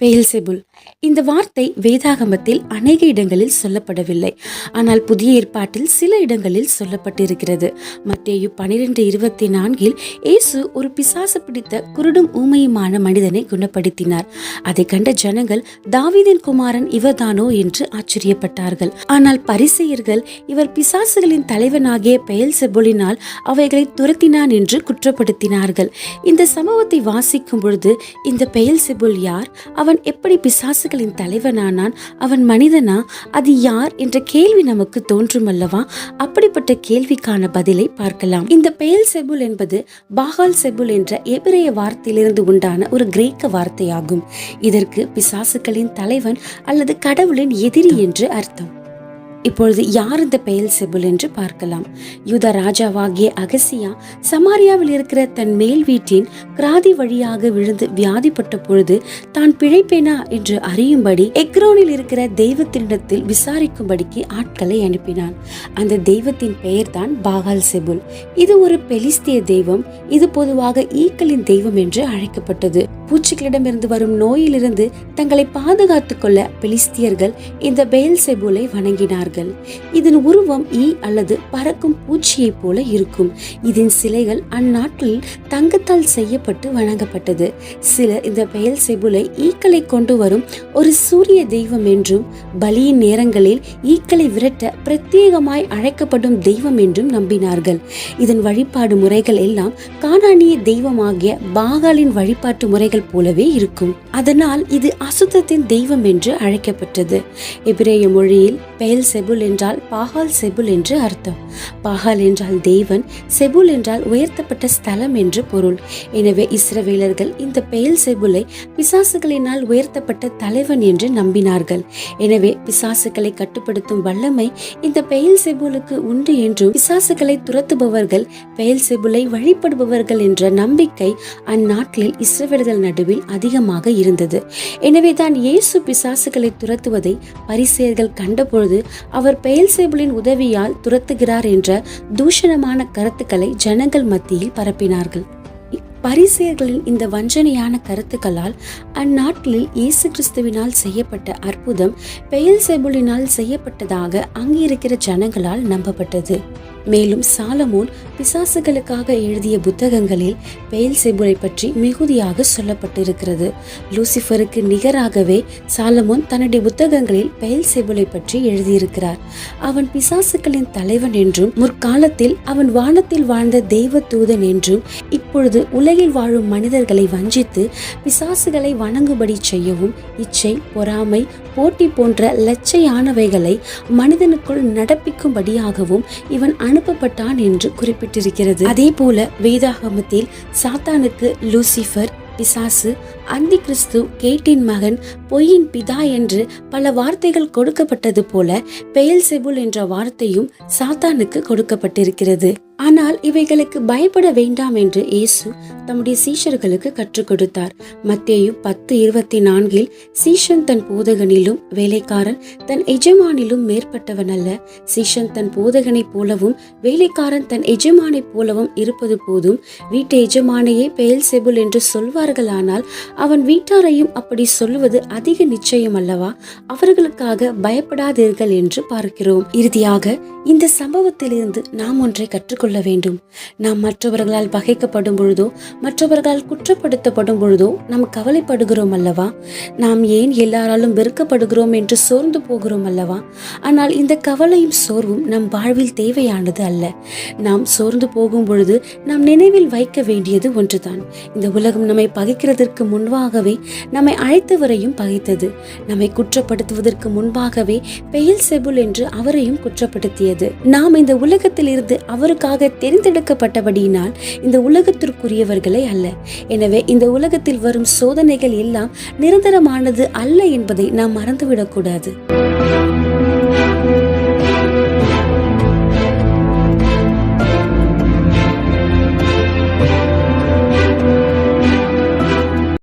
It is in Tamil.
Beelzebul. இந்த வார்த்தை வேதாகமத்தில் அநேக இடங்களில் சொல்லப்படவில்லை. ஆனால் புதிய ஏற்பாட்டில் சில இடங்களில் சொல்லப்பட்டிருக்கிறது. மத்தேயு பனிரெண்டு இருபத்தி நான்கில் இயேசு ஒரு பிசாசு பிடித்த குருடும் ஊமையுமான மனிதனை குணப்படுத்தினார். அதை கண்ட ஜனங்கள் தாவிதின் குமாரன் இவர்தானோ? என்று ஆச்சரியப்பட்டார்கள். ஆனால் பரிசெயர்கள் இவர் பிசாசுகளின் தலைவனாகிய பெயல் செபுலினால் அவைகளை துரத்தினான் என்று குற்றப்படுத்தினார்கள். இந்த சம்பவத்தை வாசிக்கும் பொழுது இந்த பெயல் செபுல் யார்? அவன் எப்படி பிசா பிசாசுகளின் தலைவனானான். அவன் மனிதனா? அது யார் என்ற கேள்வி நமக்கு தோன்றும் அல்லவா அப்படிப்பட்ட கேள்விக்கான பதிலை பார்க்கலாம். இந்த பெயல் செபுல் என்பது பாகால் செபுல் என்ற எபிரேய வார்த்தையிலிருந்து உண்டான ஒரு கிரேக்க வார்த்தையாகும். இதற்கு பிசாசுகளின் தலைவன் அல்லது கடவுளின் எதிரி என்று அர்த்தம். இப்பொழுது யார் இந்த பெயல் செபுல் என்று பார்க்கலாம். யூத ராஜாவாகிய அகசியா சமாரியாவில் இருக்கிற தன் மேல் வீட்டின் கிராதி வழியாக விழுந்து வியாதிப்பட்ட பொழுது தான் பிழைப்பேனா என்று அறியும்படி எக்ரோனில் இருக்கிற தெய்வத்தினிடத்தில் விசாரிக்கும்படிக்கு ஆட்களை அனுப்பினான். அந்த தெய்வத்தின் பெயர்தான் பாகால் செபுல். இது ஒரு பெலிஸ்திய தெய்வம். இது பொதுவாக ஈக்களின் தெய்வம் என்று அழைக்கப்பட்டது. பூச்சிகளிடமிருந்து வரும் நோயிலிருந்து தங்களை பாதுகாத்துக் கொள்ள பெலிஸ்தியர்கள் இந்த பெயல் செபுலை வணங்கினார்கள். இதன் உருவம் ஈ அல்லது பறக்கும் பூச்சியைப் போல இருக்கும். இதன் சிலைகள் அந்நாட்டில் தங்கத்தால் செய்யப்பட்டு வணங்கப்பட்டது. சிலர் இந்த பெயல் செபுலை ஈக்களை கொண்டு வரும் ஒரு சூரிய தெய்வம் என்றும் பலியின் நேரங்களில் ஈக்களை விரட்ட பிரத்யேகமாய் அழைக்கப்படும் தெய்வம் என்றும் நம்பினார்கள். இதன் வழிபாடு முறைகள் எல்லாம் கானானிய தெய்வமாகிய பாகாலின் வழிபாட்டு முறைகள் போலவே இருக்கும். அதனால் இது அசுத்தத்தின் தெய்வம் என்று அழைக்கப்பட்டது. எபிரேய மொழியில் பெயல் செபுல் என்றால் பாகால் செபுல் என்று அர்த்தம். பாகால் என்றால் தேவன் செபுல் என்றால் உயர்த்தப்பட்ட ஸ்தலம் என்று பொருள். எனவே இஸ்ரவேலர்கள் இந்த பெயல் செபுலை பிசாசுகளினால் உயர்த்தப்பட்ட தலைவன் என்று நம்பினார்கள். எனவே பிசாசுகளை கட்டுப்படுத்தும் வல்லமை இந்த பெயல் செபுலுக்கு உண்டு என்றும் பிசாசுகளை துரத்துபவர்கள் பெயல் செபுலை வழிபடுபவர்கள் என்ற நம்பிக்கை அந்நாட்டில் இஸ்ரவேலர்கள் நடுவில் அதிகமாக இருந்தது. எனவேதான் இயேசு பிசாசுகளை துரத்துவதை பரிசேயர்கள் கண்டபொழுது அவர் பெயல்சேபுலின் உதவியால் துரத்துகிறார் என்ற தூஷணமான கருத்துக்களை ஜனங்கள் மத்தியில் பரப்பினார்கள். பரிசேயர்களின் இந்த வஞ்சனையான கருத்துக்களால் அந்நாட்டில் இயேசு கிறிஸ்துவினால் செய்யப்பட்ட அற்புதம் பெயல் செபுலினால் செய்யப்பட்டதாக அங்கிருக்கிற ஜனங்களால் நம்பப்பட்டது. மேலும் சாலமோன் பிசாசுகளுக்காக எழுதிய புத்தகங்களில் பெயில் செபுரை பற்றி மிகுதியாக சொல்லப்பட்டிருக்கிறது. லூசிஃபருக்கு நிகராகவே சாலமோன் தன்னுடைய புத்தகங்களில் பெயில் செபுலை பற்றி எழுதியிருக்கிறார். அவன் பிசாசுகளின் தலைவன் என்றும் முற்காலத்தில் அவன் வானத்தில் வாழ்ந்த தெய்வ தூதன் என்றும் இப்பொழுது உலகில் வாழும் மனிதர்களை வஞ்சித்து பிசாசுகளை வணங்குபடி செய்யவும் இச்சை பொறாமை போட்டி போன்ற லட்சையானவைகளை மனிதனுக்குள் நடப்பிக்கும்படியாகவும் இவன் அனுப்பப்பட்டான் என்று குறிப்பிட்டிருக்கிறது. அதே போல வேதாகமத்தில் சாத்தானுக்கு லூசிஃபர் பிசாசு அந்தி கிறிஸ்து கேட்டின் மகன் பொய்யின் பிதா என்று பல வார்த்தைகள் கொடுக்கப்பட்டது போல பெயல் செபுல் என்ற வார்த்தையும் சாத்தானுக்கு கொடுக்கப்பட்டிருக்கிறது. ஆனால் இவைகளுக்கு பயப்பட வேண்டாம் என்று இயேசு தம்முடைய சீஷர்களுக்கு கற்றுக் கொடுத்தார். மத்தேயு பத்து இருபத்தி நான்கில் சீஷன் தன் போதகனிலும் வேலைக்காரன் தன் எஜமானிலும் மேற்பட்டவன் அல்ல. சீஷன் தன் போதகனைப் போலவும் வேலைக்காரன் தன் எஜமானைப் போலவும் இருப்பது போதும். வீட்டு எஜமானையே பெயல் செபுல் என்று சொல்வார்களானால் அவன் வீட்டாரையும் அப்படி சொல்லுவது அதிக நிச்சயம் அல்லவா? அவர்களுக்காக பயப்படாதீர்கள் என்று பார்க்கிறோம். இறுதியாக இந்த சம்பவத்திலிருந்து நாம் ஒன்றை கற்றுக்கொள்ள வேண்டும். நாம் மற்றவர்களால் பகைக்கப்படும் பொழுதோ மற்றவர்களால் குற்றப்படுத்தப்படும் பொழுதோ நாம் கவலைப்படுகிறோம் அல்லவா? நாம் ஏன் எல்லாராலும் வெறுக்கப்படுகிறோம் என்று சோர்ந்து போகிறோம் அல்லவா? ஆனால் இந்த கவலையும் சோர்வும் நம் வாழ்வில் தேவையானது அல்ல. நாம் சோர்ந்து போகும் பொழுது நாம் நினைவில் வைக்க வேண்டியது ஒன்றுதான். இந்த உலகம் நம்மை பகைக்கிறதற்கு முன்பாகவே நம்மை அழைத்தவரையும் பகைத்தது. நம்மை குற்றப்படுத்துவதற்கு முன்பாகவே பெயில் செபுல் என்று அவரையும் குற்றப்படுத்தியது. நாம் இந்த உலகத்தில் இருந்து அவருக்காக தெரிந்தெடுக்கப்பட்டபடியினால் இந்த உலகத்திற்குரியவர்களே அல்ல. எனவே இந்த உலகத்தில் வரும் சோதனைகள் எல்லாம் நிரந்தரமானது அல்ல என்பதை நாம் மறந்துவிடக்கூடாது.